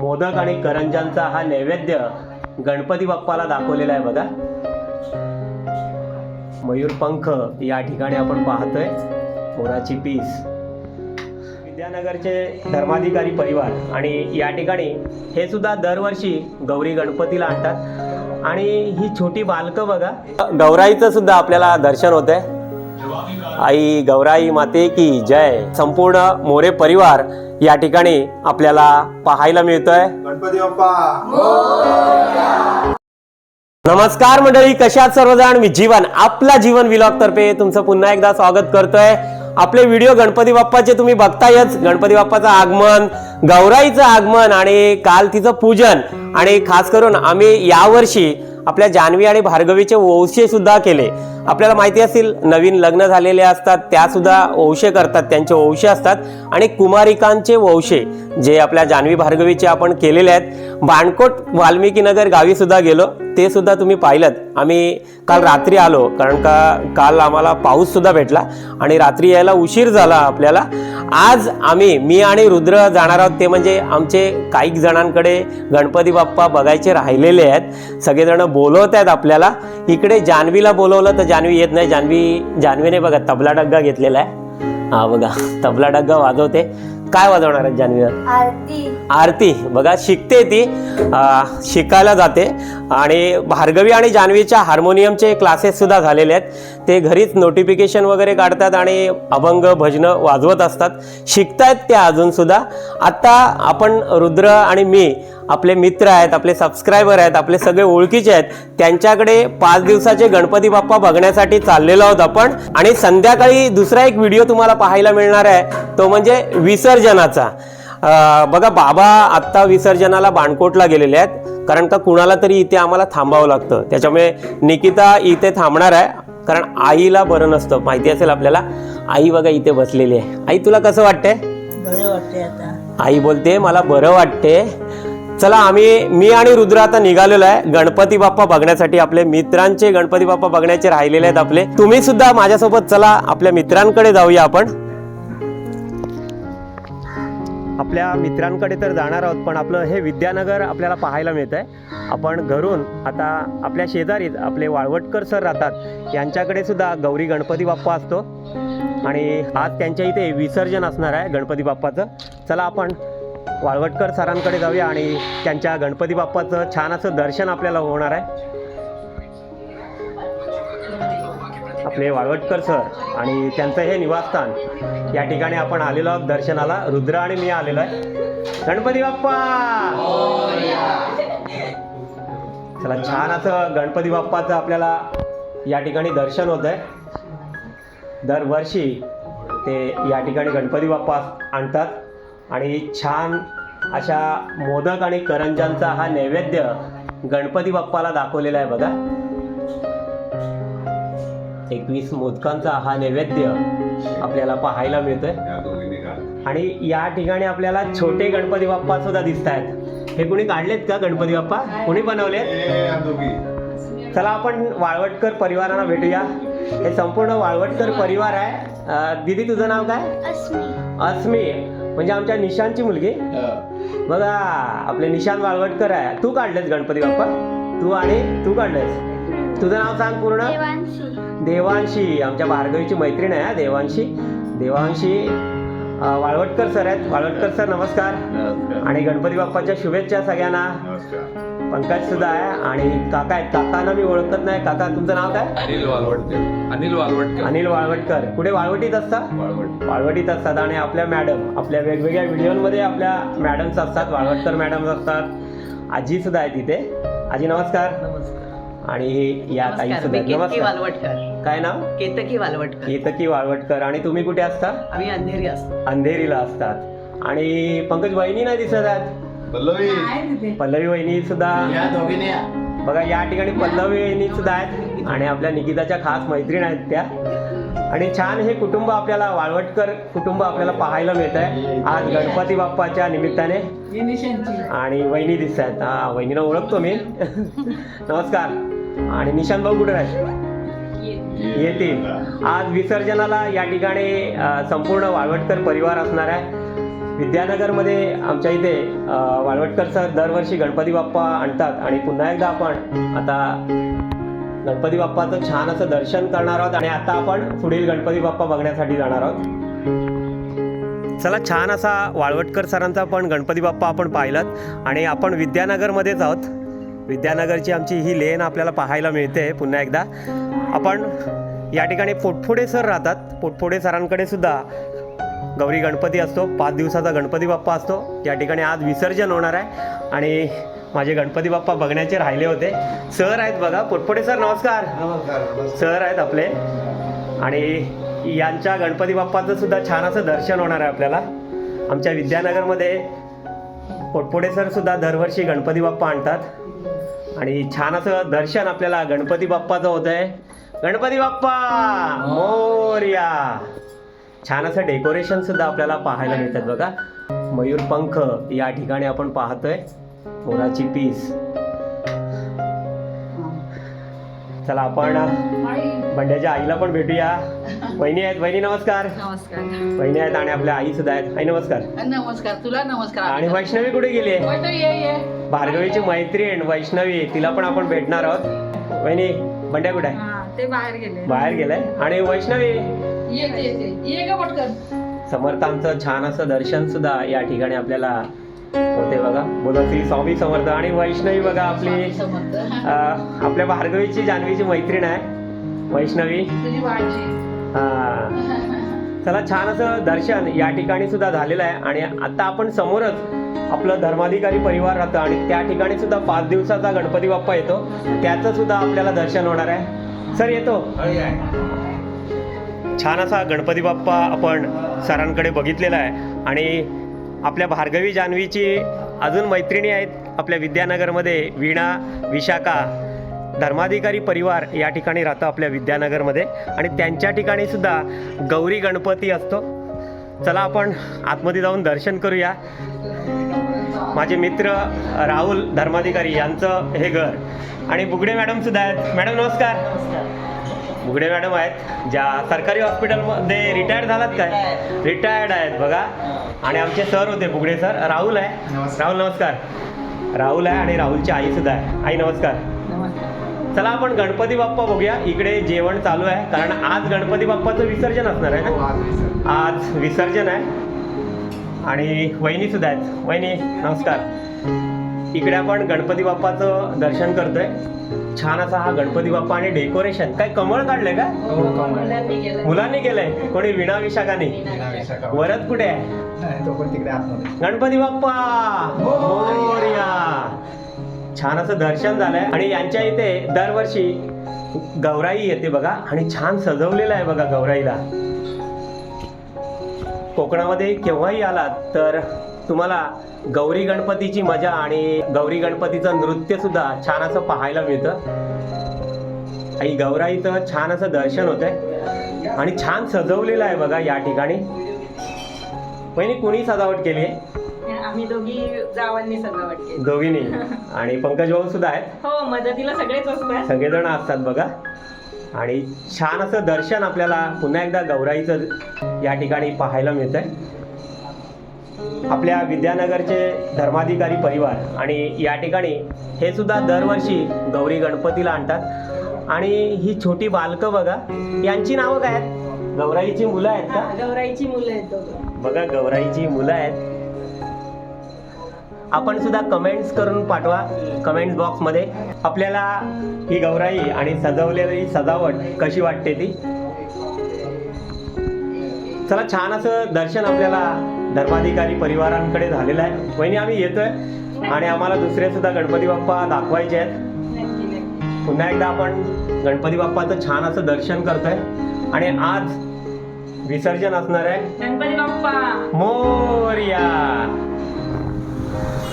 मोदक आणि करंजांचा हा नैवेद्य गणपती बाप्पाला दाखवलेला आहे बघा. मयूरपंख या ठिकाणी आपण पाहतोय. मोराची पीस. विद्यानगरचे धर्माधिकारी परिवार आणि या ठिकाणी हे सुद्धा दरवर्षी गौरी गणपतीला आणतात. आणि ही छोटी बालकं बघा. गौराईचं सुद्धा आपल्याला दर्शन होत आहे आई गौराई माते की जय. संपूर्ण मोरे परिवार या ठिकाणी आपल्याला पाहायला मिळतोय. गणपती बाप्पा. नमस्कार मंडळी कशात सर्वजण? मी जीवन आपला जीवन विलॉग तर्फे तुमचं पुन्हा एकदा स्वागत करतोय. आपले व्हिडिओ गणपती बाप्पाचे तुम्ही बघतायच. गणपती बाप्पाचं आगमन गौराईचं आगमन आणि काल तिचं पूजन. आणि खास करून आम्ही यावर्षी आपल्या जान्हवी आणि भार्गवीचे वंशे सुद्धा केले. आपल्याला माहिती असेल नवीन लग्न झालेले असतात त्या सुद्धा वंशे करतात त्यांचे वंशे असतात. आणि कुमारिकांचे वंशे जे आपल्या जान्हवी भार्गवीचे आपण केलेले आहेत. बाणकोट वाल्मिकी नगर गावी सुद्धा गेलो. ते सुद्धा तुम्ही पाहिलं आम्ही काल रात्री आलो कारण का काल आम्हाला पाऊस सुद्धा भेटला आणि रात्री यायला उशीर झाला आपल्याला. आज आम्ही मी आणि रुद्र जाणार आहोत ते म्हणजे आमचे काही जणांकडे गणपती बाप्पा बघायचे राहिलेले आहेत. सगळेजण बोलवत आहेत आपल्याला. इकडे जान्हवीला बोलवलं तर जान्हवी येत नाही. जान्हवी जान्हवीने बघा तबला डग्गा घेतलेला आहे. हा बघा तबला डग्गा वाजवते. काय वाजवणार आहे जान्हवी आरती. आरती. बघा शिकते ती. शिकायला जाते. आणि भार्गवी आणि जान्हवीच्या हार्मोनियमचे क्लासेस सुद्धा झालेले आहेत. ते घरीच नोटिफिकेशन वगैरे काढतात आणि अभंग भजनं वाजवत असतात. शिकतायत त्या अजून सुद्धा. आत्ता आपण रुद्र आणि मी आपले मित्र आहेत आपले सबस्क्रायबर आहेत आपले सगळे ओळखीचे आहेत त्यांच्याकडे पाच दिवसाचे गणपती बाप्पा बघण्यासाठी चाललेलो आहोत आपण. आणि संध्याकाळी दुसरा एक व्हिडिओ तुम्हाला पाहायला मिळणार आहे तो म्हणजे विसर्जनाचा. बघा बाबा आत्ता विसर्जनाला बाणकोटला गेलेले आहेत कारण का कुणाला तरी इथे आम्हाला थांबावं लागतं. त्याच्यामुळे निकिता इथे थांबणार आहे कारण आईला बरं नसतं. माहिती असेल आपल्याला? आई बघा इथे बसलेली आहे. आई तुला कसं वाटतंय? बरे वाटते आता. आई बोलते मला बरं वाटते चला आम्ही मी आणि रुद्र आता निघालेलो आहे. गणपती बाप्पा बघण्यासाठी आपले मित्रांचे गणपती बाप्पा बघण्याचे राहिलेले आहेत आपले. तुम्ही सुद्धा माझ्यासोबत चला आपल्या मित्रांकडे जाऊया आपण. आपल्या मित्रांकडे तर जाणार आहोत पण आपलं हे विद्यानगर आपल्याला पाहायला मिळत आहे आपण घरून आता आपल्या शेजारीच आपले वाळवटकर सर राहतात. यांच्याकडे सुद्धा गौरी गणपती बाप्पा असतो. आणि आज त्यांच्या इथे विसर्जन असणार आहे गणपती बाप्पाचं. चला आपण वाळवटकर सरांकडे जाऊया आणि त्यांच्या गणपती बाप्पाचं छान असं दर्शन आपल्याला होणार आहे. आपले वाळवटकर सर आणि त्यांचं हे निवासस्थान. या ठिकाणी आपण आलेलो आहोत दर्शनाला. रुद्र आणि मी आलेलो आहे. गणपती बाप्पा! चला छान असं गणपती बाप्पाचं आपल्याला या ठिकाणी दर्शन होत आहे दरवर्षी ते या ठिकाणी गणपती बाप्पा आणतात. आणि छान अशा मोदक आणि करंजांचा हा नैवेद्य गणपती बाप्पाला दाखवलेला आहे बघा. एकवीस मोदकांचा हा नैवेद्य आपल्याला पाहायला मिळतोय. आणि या ठिकाणी आपल्याला छोटे गणपती बाप्पा सुद्धा दिसत आहेत हे कोणी काढलेत का गणपती बाप्पा? कोणी बनवलेत? चला आपण वाळवटकर परिवारांना भेटूया. हे संपूर्ण वाळवटकर परिवार आहे. दीदी तुझं नाव काय? अस्मी. अस्मी. म्हणजे आमच्या निशांची मुलगी. बघा आपले निशांत वाळवटकर आहे. तू काढलेस गणपती बाप्पा. तू आणि तू काढलेस. तुझं नाव सांग पूर्ण. देवांशी. देवांशी. आमच्या भार्गवीची मैत्रीण आहे हा, देवांशी. देवांशी वाळवटकर सर आहेत. वाळवटकर सर नमस्कार. नमस्कार. आणि गणपती बाप्पाच्या शुभेच्छा सगळ्यांना. नमस्कार. पंकज सुद्धा आहे आणि काका आहेत. काकांना मी ओळखत नाही. काका तुमचं नाव काय? अनिल वालवटकर. अनिल वालवटकर. अनिल वाळवटकर कुठे वाळवटीत असता? वाळवट. वाळवटीत असतात आणि आपल्या मॅडम आपल्या वेगवेगळ्या व्हिडिओमध्ये आपल्या मॅडम्स असतात वाळवटकर मॅडम्स असतात. आजी सुद्धा आहे तिथे. आजी नमस्कार. आणि या ताई नमस्कार. सुद्धा मी आहेत. केतकी नमस्कार. वालवटकर. काय नाव? केतकी वालवटकर. केतकी वाळवटकर आणि तुम्ही कुठे असता? आम्ही अंधेरी असतो. अंधेरीला असतात. आणि पंकज वहिनी नाही दिसत आहेत? पल्लवी. पल्लवी वहिनी सुद्धा बघा या ठिकाणी पल्लवी वहिनी सुद्धा आहेत आणि आपल्या निकिताच्या खास मैत्रीण आहेत त्या. आणि छान हे कुटुंब आपल्याला वाळवटकर कुटुंब आपल्याला पाहायला मिळत आहे आज गणपती बाप्पाच्या निमित्ताने. आणि वहिनी दिसत आहेत. हा वहिनीला ओळखतो मी. नमस्कार. आणि निशांत भाऊ कुठे आहेत येतील. आज विसर्जनाला या ठिकाणी संपूर्ण वाळवटकर परिवार असणार आहे. विद्यानगरमध्ये आमच्या इथे वाळवटकर सर दरवर्षी गणपती बाप्पा आणतात आणि पुन्हा एकदा आपण आता गणपती बाप्पाचं छान असं दर्शन करणार आहोत आणि आता आपण पुढील गणपती बाप्पा बघण्यासाठी जाणार आहोत. चला छान असा वाळवटकर सरांचा पण गणपती बाप्पा आपण पाहिलात आणि आपण विद्यानगरमध्येच आहोत. विद्यानगरची आमची ही लेन आपल्याला पाहायला मिळते पुन्हा एकदा. आपण या ठिकाणी पोटफोडे सर राहतात. पोटफोडे सरांकडे सुद्धा गौरी गणपती असतो पाच दिवसाचा गणपती बाप्पा असतो. या ठिकाणी आज विसर्जन होणार आहे. आणि माझे गणपती बाप्पा बघण्याचे राहिले होते. सर आहेत बघा. पोटफोडे सर नमस्कार. सर आहेत आपले. आणि यांच्या गणपती बाप्पाचं सुद्धा छान असं दर्शन होणार आहे आपल्याला. आमच्या विद्यानगरमध्ये पोटपोडे सर सुद्धा दरवर्षी गणपती बाप्पा आणतात. आणि छान असं दर्शन आपल्याला गणपती बाप्पाचं होत आहे गणपती बाप्पा मोर्या. छान असं डेकोरेशन सुद्धा आपल्याला पाहायला मिळतात बघा. मयूर पंख या ठिकाणी आपण पाहतोय. मोराची पीस. चला आपण बंड्याच्या आईला पण भेटूया. वहिनी आहेत. वहिनी नमस्कार. नमस्कार. वहिनी आहेत आणि आपल्या आई सुद्धा आहेत. आई नमस्कार. नमस्कार. तुला नमस्कार. आणि वैष्णवी कुठे गेली आहे? भार्गवीची मैत्रीण वैष्णवी. तिला पण आपण भेटणार आहोत. वहिनी बंड्या कुठे आहे? ते बाहेर गेले. बाहेर गेलाय. आणि वैष्णवी? येते येते ये का पटकन. समर्थांचं छान असं दर्शन सुद्धा या ठिकाणी आपल्याला होते बघा. बोला श्री स्वामी समर्थ आणि वैष्णवी बघा आपली समर्थ. अं, आपल्या भार्गवीची जान्हवीची मैत्रीण आहे. वैष्णवी. तुझी भाजी हा. चला छान असं दर्शन या ठिकाणी सुद्धा झालेलं आहे. आणि आता आपण समोरच आपलं धर्माधिकारी परिवार राहतं आणि त्या ठिकाणी सुद्धा पाच दिवसाचा गणपती बाप्पा येतो. त्याचं सुद्धा आपल्याला दर्शन होणार आहे. सर येतो. छान असा गणपती बाप्पा आपण सरांकडे बघितलेला आहे. आणि आपल्या भार्गवी जान्हवीची अजून मैत्रिणी आहेत आपल्या विद्यानगरमध्ये वीणा विशाखा. धर्माधिकारी परिवार या ठिकाणी राहतं आपल्या विद्यानगरमध्ये. आणि त्यांच्या ठिकाणी सुद्धा गौरी गणपती असतो. चला आपण आतमध्ये जाऊन दर्शन करूया. माझे मित्र राहुल धर्माधिकारी यांचं हे घर. आणि बुगडे मॅडम सुद्धा आहेत. मॅडम नमस्कार. बुगडे मॅडम आहेत ज्या सरकारी हॉस्पिटलमध्ये रिटायर्ड झालात काय? रिटायर्ड आहेत बघा. आणि आमचे सर होते बुगडे सर. राहुल आहे? राहुल नमस्कार. राहुल आहे आणि राहुलची आई सुद्धा आहे. आई नमस्कार. नमस्कार. चला आपण गणपती बाप्पा बघूया. इकडे जेवण चालू आहे. कारण आज गणपती बाप्पाचं विसर्जन असणार आहे ना? आज विसर्जन आहे. आणि वहिनी सुद्धा आहेत. वहिनी नमस्कार. इकडे आपण गणपती बाप्पाचं दर्शन करतोय. छान असा हा गणपती बाप्पा आणि डेकोरेशन. काय कमळ काढलंय का? मुलांनी गेलं मुलांनी केलंय. कोणी विणा विशाखाने? वरद कुठे आहे? तो पण तिकडे आतमध्ये. गणपती बाप्पा! मोरया! छान असं दर्शन झालंय. आणि यांच्या इथे दरवर्षी गौराई येते बघा. आणि छान सजवलेलं आहे बघा गौराईला. कोकणामध्ये केव्हाही आलात तर तुम्हाला गौरी गणपतीची मजा आणि गौरी गणपतीचं नृत्य सुद्धा छान असं पाहायला मिळतं. आणि गौराईचं छान असं दर्शन होतंय. आणि छान सजवलेलं आहे बघा या ठिकाणी. वहिनी कुणी सजावट केली आहे? आम्ही दोघी जावांनी सजावट केली. दोघींनी. आणि पंकज भाऊ सुद्धा आहेत. हो मदतीला सगळेच असतात सगळेजण असतात बघा. आणि छान असं दर्शन आपल्याला पुन्हा एकदा गौराईचं या ठिकाणी पाहायला मिळतंय. आपल्या विद्यानगरचे धर्माधिकारी परिवार. आणि या ठिकाणी हे सुद्धा दरवर्षी गौरी गणपतीला आणतात. आणि ही छोटी बालकं बघा यांची नावं काय आहेत? गौराईची मुलं आहेत का? गौराईची मुलं आहेत बघा गौराईची मुलं आहेत. आपण सुद्धा कमेंट्स करून पाठवा कमेंट्स बॉक्समध्ये आपल्याला ही गौराई आणि सजवलेली सजावट कशी वाटते ती? चला छान असं दर्शन आपल्याला धर्माधिकारी परिवारांकडे झालेलं आहे. वहिनी आम्ही येतोय आणि आम्हाला दुसरे सुद्धा गणपती बाप्पा दाखवायचे आहेत. पुन्हा एकदा आपण गणपती बाप्पाचं छान असं दर्शन करतोय. आणि आज विसर्जन असणार आहे. गणपती बाप्पा. मोर्या.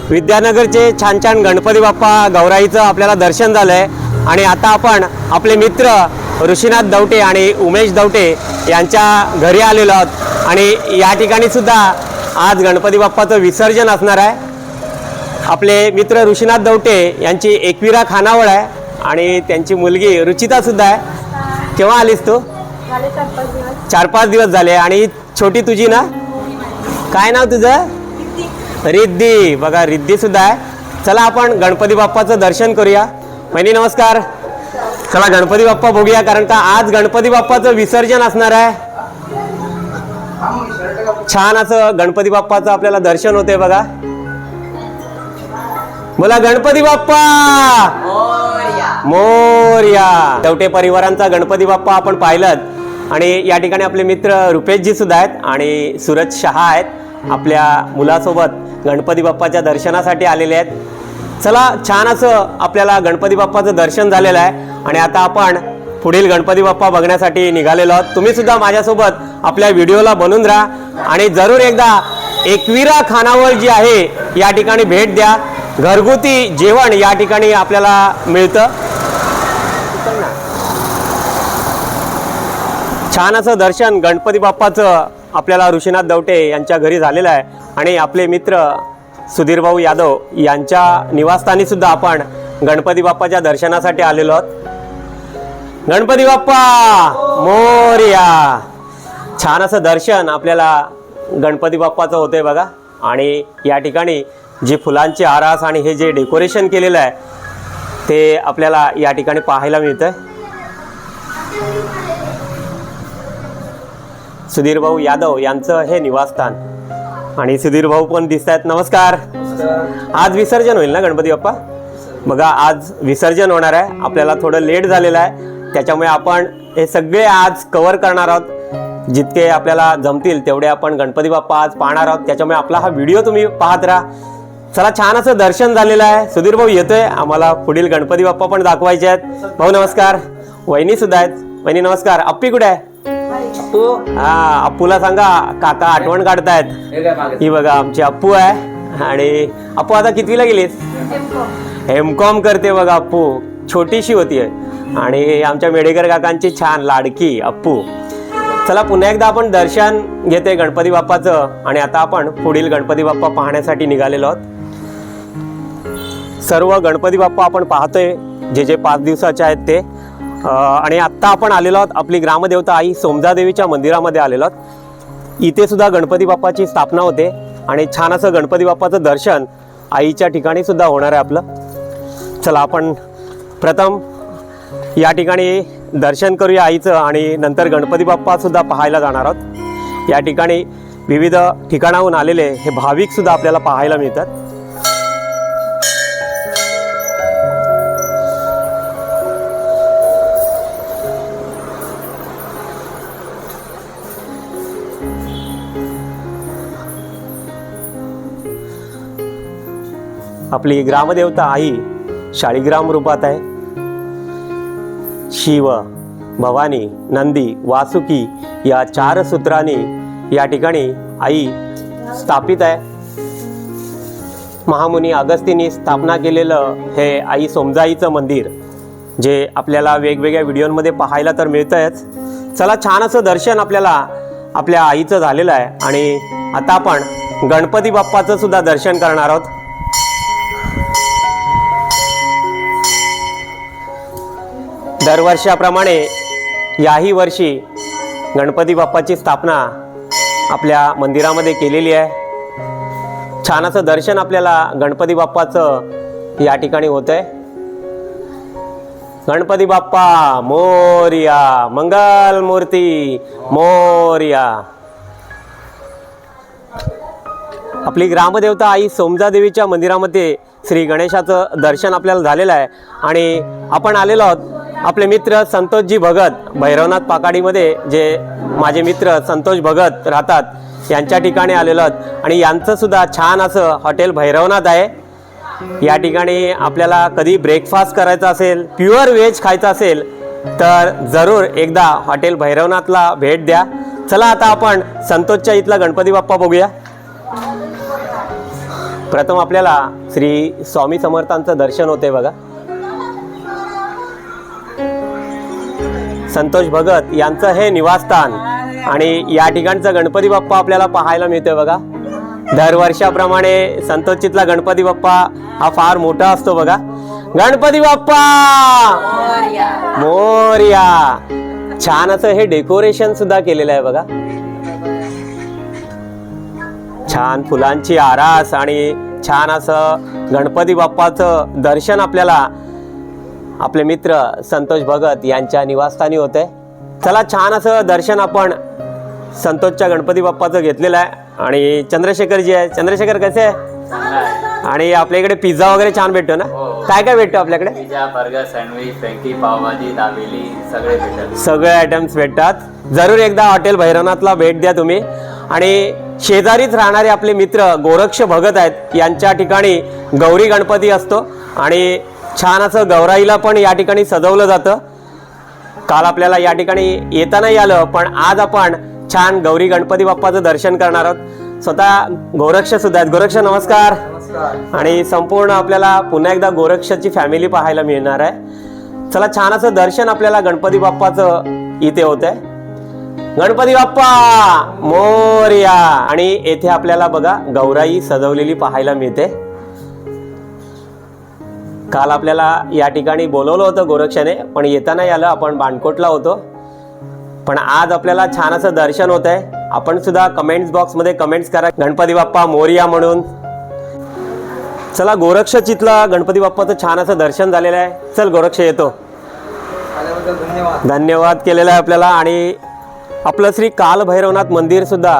विद्यानगरचे छान छान गणपती बाप्पा गौराईचं आपल्याला दर्शन झालंय. आणि आता आपण आपले मित्र ऋषीनाथ दवटे आणि उमेश दवटे यांच्या घरी आलेलो आहोत. आणि या ठिकाणी सुद्धा आज गणपती बाप्पाचं विसर्जन असणार आहे. आपले मित्र ऋषीनाथ दवटे यांची एकविरा खानावळ आहे आणि त्यांची मुलगी रुचिता सुद्धा आहे. केव्हा आलीस तू? चार पाच दिवस. झाले आणि छोटी तुझी ना? काय नाव तुझं? रिद्धी. बघा रिद्धी सुद्धा आहे. चला आपण गणपती बाप्पाचं दर्शन करूया. महिनी नमस्कार. चला गणपती बाप्पा बघूया कारण का आज गणपती बाप्पाचं विसर्जन असणार आहे. छान असं गणपती बाप्पाचं आपल्याला दर्शन होते बघा. बोला गणपती बाप्पा! मोर्या. तेवटे परिवारांचा गणपती बाप्पा आपण पाहिलं आणि या ठिकाणी आपले मित्र रुपेशजी सुद्धा आहेत आणि सूरज शहा आहेत. आपल्या मुलासोबत गणपती बाप्पाच्या दर्शनासाठी आलेले आहेत. चला छान असं आपल्याला गणपती बाप्पाचं दर्शन झालेलं आहे. आणि आता आपण पुढील गणपती बाप्पा बघण्यासाठी निघालेलो आहोत. तुम्ही सुद्धा माझ्यासोबत आपल्या व्हिडिओला बनून राहा आणि जरूर एकदा एकविरा खानावळ जी आहे या ठिकाणी भेट द्या. घरगुती जेवण या ठिकाणी आपल्याला मिळतं. छान असं दर्शन गणपती बाप्पाचं आपल्याला ऋषीनाथ दवटे यांच्या घरी झालेलं आहे. आणि आपले मित्र सुधीरभाऊ यादव यांच्या निवासस्थानी सुद्धा आपण गणपती बाप्पाच्या दर्शनासाठी आलेलो आहोत. गणपती बाप्पा मोर्या. छान असं दर्शन आपल्याला गणपती बाप्पाचं होतंय बघा. आणि या ठिकाणी जे फुलांचे आरास आणि हे जे डेकोरेशन केलेलं आहे ते आपल्याला या ठिकाणी पाहायला मिळतंय. सुधीर भाऊ यादव यांचं हे निवासस्थान. आणि सुधीर भाऊ पण दिसत आहेत नमस्कार. आज विसर्जन होईल ना गणपती बाप्पा? बघा आज विसर्जन होणार आहे. आपल्याला थोडं लेट झालेलं आहे. त्याच्यामुळे आपण हे सगळे आज कव्हर करणार आहोत. जितके आपल्याला जमतील तेवढे आपण गणपती बाप्पा आज पाहणार आहोत. त्याच्यामुळे आपला हा व्हिडिओ तुम्ही पाहत राहा. चला छान असं दर्शन झालेलं आहे. सुधीर भाऊ येतोय. आम्हाला पुढील गणपती बाप्पा पण दाखवायचे आहेत. भाऊ नमस्कार. वहिनी सुद्धा आहेत. वहिनी नमस्कार. अप्पी कुठे आहे? हा अप्पूला सांगा काका आठवण काढतायत. ही बघा आमची अप्पू आहे. आणि अप्पू आता कितवीला गेलीस? एम कॉम करते बघा अप्पू. छोटीशी होती आणि आमच्या मेडेकर काकांची छान लाडकी अप्पू. चला पुन्हा एकदा आपण दर्शन घेते गणपती बाप्पाचं. आणि आता आपण पुढील गणपती बाप्पा पाहण्यासाठी निघालेलो आहोत. सर्व गणपती बाप्पा आपण पाहतोय जे जे पाच दिवसाचे आहेत ते. आणि आत्ता आपण आलेलो आहोत आपली ग्रामदेवता आई सोमजादेवीच्या मंदिरामध्ये आलेलो आहोत. इथे सुद्धा गणपती बाप्पाची स्थापना होते आणि छान असं गणपती बाप्पाचं दर्शन आईच्या ठिकाणी सुद्धा होणार आहे आपलं. चला आपण प्रथम या ठिकाणी दर्शन करूया आईचं आणि नंतर गणपती बाप्पासुद्धा पाहायला जाणार आहोत. या ठिकाणी विविध ठिकाणाहून आलेले हे भाविक सुद्धा आपल्याला पाहायला मिळतात. आपली ग्रामदेवता आई शाळीग्राम रूपात आहे. शिव भवानी नंदी वासुकी या चार सूत्रांनी या ठिकाणी आई स्थापित आहे. महामुनी अगस्तीनी स्थापना केलेलं हे आई सोमजाईचं मंदिर जे आपल्याला वेगवेगळ्या व्हिडिओमध्ये पाहायला तर मिळतंयच. चला छान असं दर्शन आपल्याला आपल्या आईचं झालेलं आहे आणि आता आपण गणपती बाप्पाचं सुद्धा दर्शन करणार आहोत. दरवर्षाप्रमाणे याही वर्षी गणपती बाप्पाची स्थापना आपल्या मंदिरामध्ये केलेली आहे. छान असं दर्शन आपल्याला गणपती बाप्पाचं या ठिकाणी होत आहे गणपती बाप्पा मोर्या मंगल मूर्ती मोर्या. आपली ग्रामदेवता आई सोमजादेवीच्या मंदिरामध्ये श्री गणेशाचं दर्शन आपल्याला झालेलं आहे. आणि आपण आलेलो आहोत आपले मित्र संतोषजी भगत भैरवनाथ पाकाडीमध्ये जे माझे मित्र संतोष भगत राहतात यांच्या ठिकाणी आलेलो आहोत. आणि यांचंसुद्धा छान असं हॉटेल भैरवनाथ आहे. या ठिकाणी आपल्याला कधी ब्रेकफास्ट करायचा असेल प्युअर व्हेज खायचं असेल तर जरूर एकदा हॉटेल भैरवनाथला भेट द्या. चला आता आपण संतोषच्या इथला गणपती बाप्पा बघूया. प्रथम आपल्याला श्री स्वामी समर्थांचं दर्शन होते बघा. संतोष भगत यांचं हे निवासस्थान आणि या ठिकाणचं गणपती बाप्पा आपल्याला पाहायला मिळतोय बघा. दरवर्षाप्रमाणे संतोषचितला गणपती बाप्पा हा फार मोठा असतो बघा. गणपती बाप्पा! मोर्या! छान असं हे डेकोरेशन सुद्धा केलेलं आहे बघा. छान फुलांची आरास आणि छान असं गणपती बाप्पाचं दर्शन आपल्याला आपले मित्र संतोष भगत यांच्या निवासस्थानी होते. चला छान असं दर्शन आपण संतोषच्या गणपती बाप्पाचं घेतलेलं आहे. आणि चंद्रशेखरजी आहे. चंद्रशेखर कसे आहे? आणि आपल्या इकडे पिझ्झा वगैरे छान भेटतो ना? काय काय भेटतो आपल्याकडे? सगळे आयटम्स भेटतात. जरूर एकदा हॉटेल भैरवनाथला भेट द्या तुम्ही. आणि शेजारीच राहणारे आपले मित्र गोरक्ष भगत आहेत. यांच्या ठिकाणी गौरी गणपती असतो आणि छान असं गौराईला पण या ठिकाणी सजवलं जातं. काल आपल्याला या ठिकाणी येता नाही आलं पण आज आपण छान गौरी गणपती बाप्पाचं दर्शन करणार आहोत. स्वतः गोरक्ष सुद्धा आहेत. गोरक्ष नमस्कार. आणि संपूर्ण आपल्याला पुन्हा एकदा गोरक्षची फॅमिली पाहायला मिळणार आहे. चला छान असं दर्शन आपल्याला गणपती बाप्पाचं इथे होत आहे गणपती बाप्पा मोरया. आणि येथे आपल्याला बघा गौराई सजवलेली पाहायला मिळते. काल आपल्याला या ठिकाणी बोलवलं होतं गोरक्षाने पण येता नाही आलं आपण बाणकोटला होतो. पण आज आपल्याला छान असं दर्शन होत आहे आपण सुद्धा कमेंट्स बॉक्समध्ये कमेंट्स करा गणपती बाप्पा मोरया म्हणून. चला गोरक्ष चितला गणपती बाप्पाचं छान असं दर्शन झालेलं आहे. चल गोरक्ष येतो. धन्यवाद केलेला आहे आपल्याला. आणि आपलं श्री कालभैरवनाथ मंदिर सुद्धा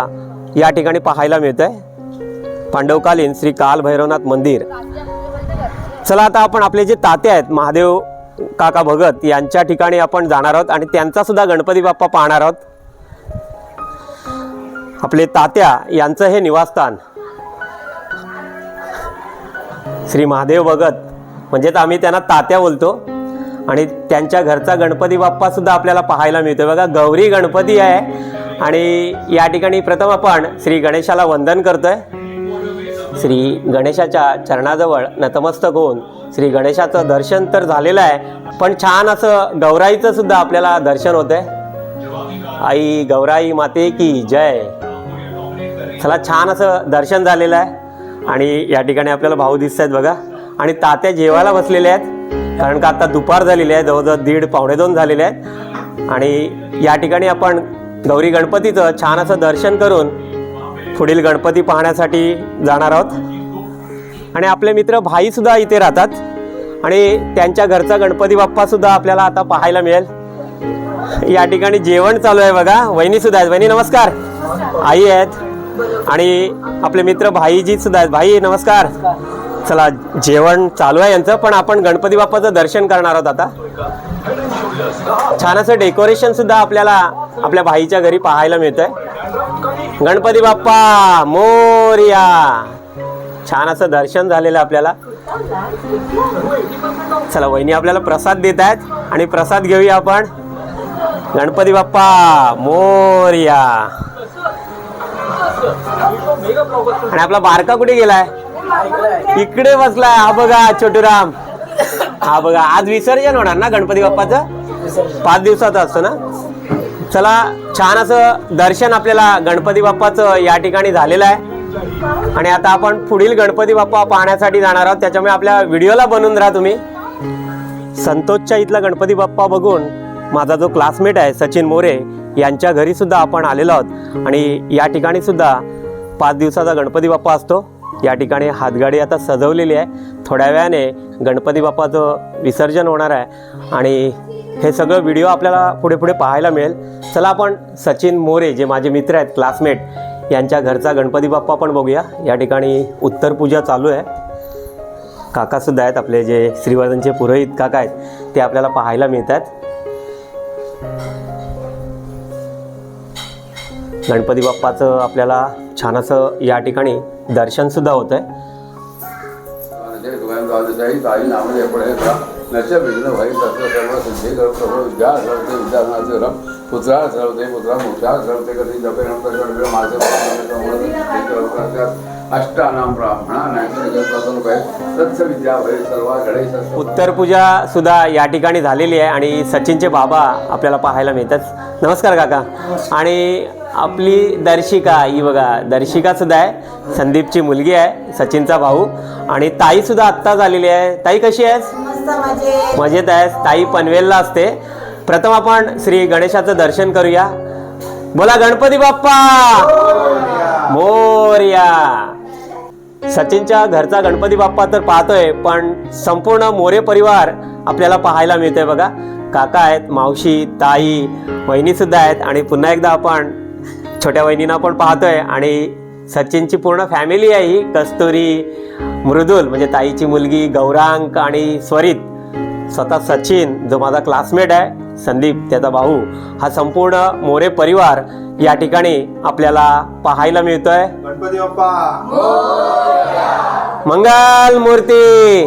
या ठिकाणी पाहायला मिळत आहे पांडवकालीन श्री कालभैरवनाथ मंदिर. चला आता आपण आपले जे ताते आहेत महादेव काका भगत यांच्या ठिकाणी आपण जाणार आहोत आणि त्यांचा सुद्धा गणपती बाप्पा पाहणार आहोत. आपले तात्या यांचं हे निवासस्थान. श्री महादेव भगत म्हणजेच आम्ही त्यांना तात्या बोलतो. आणि त्यांच्या घरचा गणपती बाप्पा सुद्धा आपल्याला पाहायला मिळतो बघा गौरी गणपती आहे. आणि या ठिकाणी प्रथम आपण श्री गणेशाला वंदन करतोय. श्री गणेशाच्या चरणाजवळ नतमस्तक होऊन श्री गणेशाचं दर्शन तर झालेलं आहे पण छान असं गौराईचं सुद्धा आपल्याला दर्शन होतंय. आई गौराई माते की जय. चला छान असं दर्शन झालेलं आहे. आणि या ठिकाणी आपल्याला भाऊ दिसत आहेत बघा. आणि तात्या जेवायला बसलेल्या आहेत. कारण का आता दुपार झालेली आहे जवळजवळ दीड पावणे दोन झालेले आहेत. आणि या ठिकाणी आपण गौरी गणपतीचं छान असं दर्शन करून पुढील गणपती पाहण्यासाठी जाणार आहोत. आणि आपले मित्र भाई सुद्धा इथे राहतात. आणि त्यांच्या घरचा गणपती बाप्पा सुद्धा आपल्याला आता पाहायला मिळेल. या ठिकाणी जेवण चालू आहे बघा. वहिनी सुद्धा आहेत. वहिनी नमस्कार. आई आहेत. आणि आपले मित्र भाईजी सुद्धा आहेत. भाई नमस्कार. चला जेवण चालू आहे यांचं पण आपण गणपती बाप्पाचं दर्शन करणार आहोत आता. छान असं डेकोरेशन सुद्धा आपल्याला आपल्या भाईच्या घरी पाहायला मिळतंय. गणपती बाप्पा मोरया. छान असं दर्शन झालेलं आपल्याला. चला वहिनी आपल्याला प्रसाद देत आहेत आणि प्रसाद घेऊया आपण. गणपती बाप्पा मोरया. आणि आपला बारका कुठे गेलाय? इकडे बसलाय. हा बघा छोटूराम. हा बघा आज विसर्जन होणार ना गणपती बाप्पाचं? पाच दिवसाचं असतं ना? चला छान असं दर्शन आपल्याला गणपती बाप्पाचं या ठिकाणी झालेलं आहे. आणि आता आपण पुढील गणपती बाप्पा पाहण्यासाठी जाणार आहोत. त्याच्यामुळे आपल्या व्हिडिओला बनवून राहा तुम्ही. संतोषच्या इथला गणपती बाप्पा बघून माझा जो क्लासमेट आहे सचिन मोरे यांच्या घरी सुद्धा आपण आलेलो आहोत. आणि या ठिकाणी सुद्धा पाच दिवसाचा गणपती बाप्पा असतो. या ठिकाणी हातगाडी आता सजवलेली आहे. थोड्या वेळाने गणपती बाप्पाचं विसर्जन होणार आहे. आणि हे सगळं व्हिडिओ आपल्याला पुढे पुढे पाहायला मिळेल. चला आपण सचिन मोरे जे माझे मित्र आहेत क्लासमेट यांच्या घरचा गणपती बाप्पा पण बघूया. या ठिकाणी उत्तर पूजा चालू आहे. काकासुद्धा आहेत आपले जे श्रीवर्धनचे पुरोहित काका आहेत ते आपल्याला पाहायला मिळतात गणपती बाप्पाचं आपल्याला छान असं या ठिकाणी दर्शन सुद्धा होत आहे. नाम विघ्न भाई सर्व सिद्धी कर प्रभू विद्या सर्वते रम. पुत्रा सर्वते पुत्रा मोठा सर्वते कधी माझे अष्टानाम ब्राह्मणा उत्तर पूजा सुद्धा या ठिकाणी झालेली आहे आणि सचिनचे बाबा आपल्याला पाहायला मिळतात. नमस्कार काका. आणि आपली दर्शिका ही बघा दर्शिका सुद्धा आहे. संदीपची मुलगी आहे सचिनचा भाऊ. आणि ताई सुद्धा आत्ताच आलेली आहे. ताई कशी आहेस? मजेत आहेस. ताई पनवेलला असते. प्रथम आपण श्री गणेशाचं दर्शन करूया. बोला गणपती बाप्पा. मोर्या. सचिनच्या घरचा गणपती बाप्पा तर पाहतोय पण संपूर्ण मोरे परिवार आपल्याला पाहायला मिळतोय बघा. काका आहेत मावशी ताई वहिनी सुद्धा आहेत आणि पुन्हा एकदा आपण छोट्या वहिनींना पण पाहतोय आणि सचिनची पूर्ण फॅमिली आहे ही. कस्तुरी मृदुल म्हणजे ताईची मुलगी गौरांक आणि स्वरित. स्वतः सचिन जो माझा क्लासमेट आहे संदीप त्याचा भाऊ हा संपूर्ण मोरे परिवार या ठिकाणी आपल्याला पाहायला मिळतोय. गणपती बाप्पा. मंगल मूर्ती.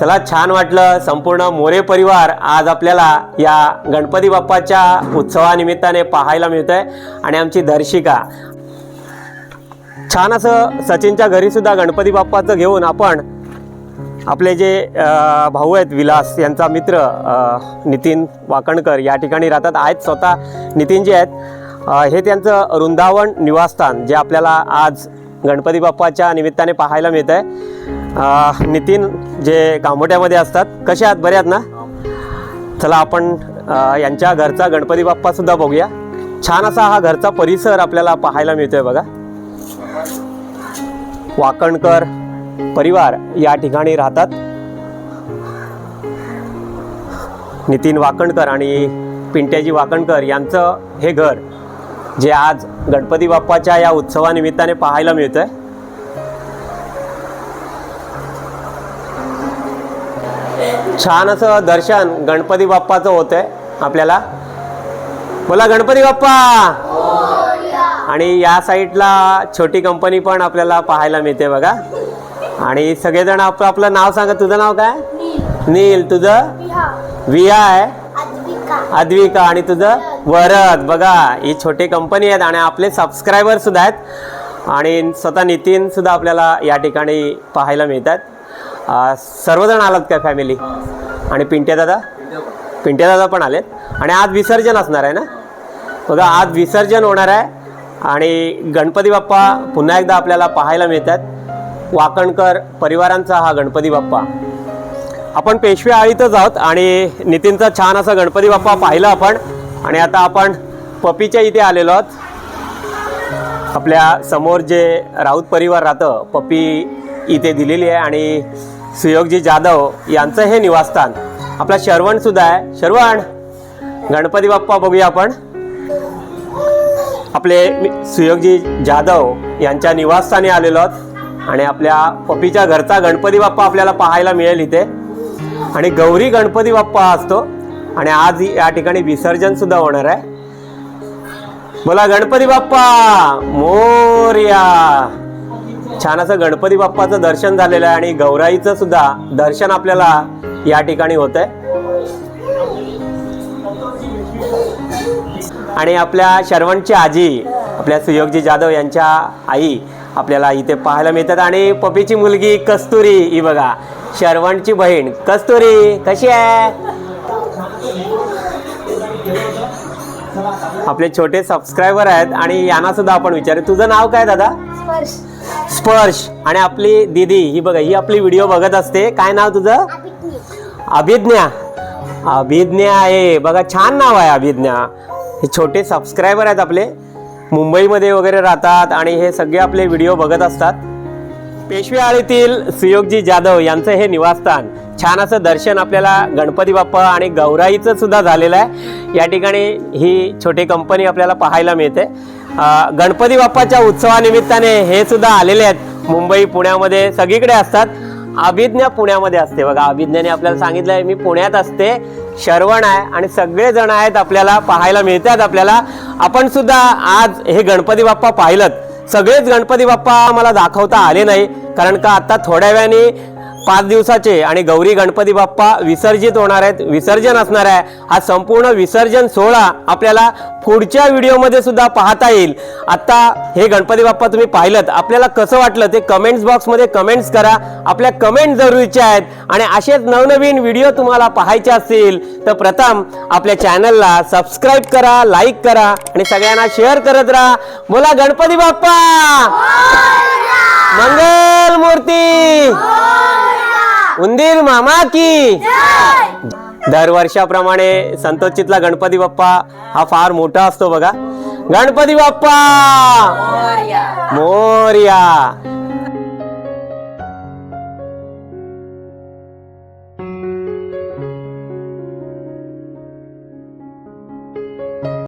चला छान वाटलं. संपूर्ण मोरे परिवार आज आपल्याला या गणपती बाप्पाच्या उत्सवानिमित्ताने पाहायला मिळतंय. आणि आमची दर्शिका. छान असं सचिनच्या घरी सुद्धा गणपती बाप्पाचं घेऊन आपण आपले जे भाऊ आहेत विलास यांचा मित्र नितीन वाकणकर या ठिकाणी राहतात आहेत स्वतः नितीन जे आहेत हे त्यांचं वृंदावन निवासस्थान जे आपल्याला आज गणपती बाप्पाच्या निमित्ताने पाहायला मिळत आहे नितीन जे कामोट्यामध्ये असतात कसे आहात? बरे आहेत ना? चला आपण यांच्या घरचा गणपती बाप्पासुद्धा बघूया. छान असा हा घरचा परिसर आपल्याला पाहायला मिळतोय बघा. वाकणकर परिवार या ठिकाणी राहतात. नितीन वाकणकर आणि पिंट्याजी वाकणकर यांचं हे घर जे आज गणपती बाप्पाच्या या उत्सवानिमित्ताने पाहायला मिळतंय. छान असं दर्शन गणपती बाप्पाचं होतंय आपल्याला. बोला गणपती बाप्पा! आणि या साईडला छोटी कंपनी पण आपल्याला पाहायला मिळते बघा. आणि सगळेजण आपलं आपलं नाव सांगा. तुझं नाव काय? नील. तुझं? विया आहे. अद्विका. आणि तुझं? वरद. बघा ही छोटी कंपनी आहेत आणि आपले सबस्क्रायबर सुद्धा आहेत. आणि स्वतः नितीन सुद्धा आपल्याला या ठिकाणी पाहायला मिळतात. सर्वजण आलात काय फॅमिली आणि पिंट्या दादा? पिंट्या दादा पण आलेत. आणि आज विसर्जन असणार आहे ना? बघा आज विसर्जन होणार आहे. आणि गणपती बाप्पा पुन्हा एकदा आपल्याला पाहायला मिळतात. वाकणकर परिवारांचा हा गणपती बाप्पा. आपण पेशवे आळीतच आहोत आणि नितीनचा छान असा गणपती बाप्पा पाहिला आपण. आणि आता आपण पपीच्या इथे आलेलो आहोत. आपल्यासमोर जे राऊत परिवार राहतं पपी इथे दिलेली आहे आणि सुयोगजी जाधव यांचं हे निवासस्थान. आपला शर्वण सुद्धा आहे. शरवण गणपती बाप्पा बघूया आपण. आपले सुयोगजी जाधव यांच्या निवासस्थानी आलेलो आहोत. आणि आपल्या पपीच्या घरचा गणपती बाप्पा आपल्याला पाहायला मिळेल इथे. आणि गौरी गणपती बाप्पा असतो. आणि आज या ठिकाणी विसर्जन सुद्धा होणार आहे. बोला गणपती बाप्पा मोर्या. छान असं गणपती बाप्पाचं दर्शन झालेलं आहे आणि गौराईचं सुद्धा दर्शन आपल्याला या ठिकाणी होत आहे आणि आपल्या शरवणची आजी आपल्या सुयोगजी जाधव यांच्या आई आपल्याला इथे पाहायला मिळतात. आणि पपीची मुलगी कस्तुरी ही बघा. शरवणची बहीण. कस्तुरी कशी आहे? आपले छोटे सबस्क्रायबर आहेत आणि यांना सुद्धा आपण विचारू. तुझं नाव काय दादा? स्पर्श. आणि आपली दीदी ही बघा ही आपली व्हिडिओ बघत असते. काय नाव तुझं? अभिज्ञा. अभिज्ञा. आहे. बघा छान नाव आहे अभिज्ञा. हे छोटे सबस्क्रायबर आहेत आपले. मुंबईमध्ये वगैरे राहतात आणि हे सगळे आपले व्हिडिओ बघत असतात. पेशवे आळीतील सुयोगजी जाधव यांचं हे निवासस्थान. छान असं दर्शन आपल्याला गणपती बाप्पा आणि गौराईचं सुद्धा झालेलं आहे. या ठिकाणी ही छोटी कंपनी आपल्याला पाहायला मिळते. गणपती बाप्पाच्या उत्सवानिमित्ताने हे सुद्धा आलेले आहेत. मुंबई पुण्यामध्ये सगळीकडे असतात. अभिज्ञा पुण्यामध्ये असते. बघा अभिज्ञाने आपल्याला सांगितलंय मी पुण्यात असते शर्वण आहे आणि सगळे जण आहेत आपल्याला पाहायला मिळतात आपल्याला. आपण सुद्धा आज हे गणपती बाप्पा पाहिलं सगळेच गणपती बाप्पा मला दाखवता आले नाही कारण का आता थोड्या वेळाने पाच दिवसाचे आणि गौरी गणपती बाप्पा विसर्जित होणार आहेत. विसर्जन असणार आहे. हा संपूर्ण विसर्जन सोहळा आपल्याला पुढच्या व्हिडिओमध्ये सुद्धा पाहता येईल. आता हे गणपती बाप्पा तुम्ही पाहिलं आपल्याला कसं वाटलं ते कमेंट्स बॉक्समध्ये कमेंट्स करा. आपल्या कमेंट जरुरीच्या आहेत. आणि असेच नवनवीन व्हिडिओ तुम्हाला पाहायचे असतील तर प्रथम आपल्या चॅनलला सबस्क्राईब करा लाईक करा आणि सगळ्यांना शेअर करत राहा. बोला गणपती बाप्पा! मंगल मूर्ती उंदीर मामा की. दरवर्षाप्रमाणे संतोषितला गणपती बाप्पा हा फार मोठा असतो बघा. गणपती बाप्पा. मोर्या.